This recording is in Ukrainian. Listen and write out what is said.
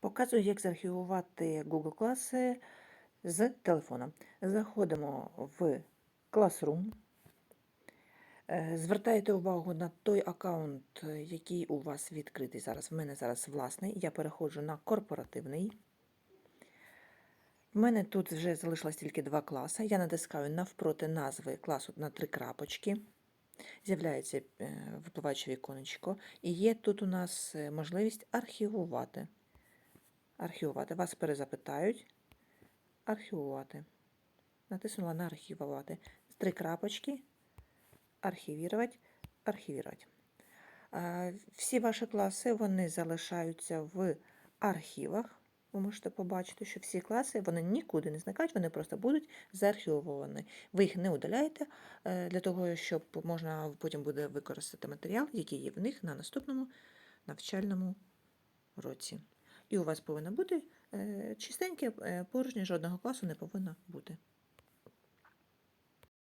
Показую, як заархівувати Google класи з телефона. Заходимо в Classroom. Е, Звертаєте увагу на той аккаунт, е, який у вас відкритий зараз. В мене зараз власний. Я переходжу на корпоративний. В мене тут вже залишилось тільки два класи. Я натискаю навпроти назви класу на три крапочки. З'являється е, випливаюче віконечко. І є тут у нас можливість архівувати. Архівувати. Вас перезапитають. Архівувати. Натиснула на архівувати. Три крапочки. Архівірувати. Архівірувати. Всі ваші класи вони залишаються в архівах. Ви можете побачити, що всі класи вони нікуди не зникають, вони просто будуть заархівовані. Ви їх не удаляєте е, для того, щоб можна потім буде використати матеріал, який є в них на наступному навчальному році. І у вас повинно бути е, чистеньке, е, порожнє жодного класу не повинно бути.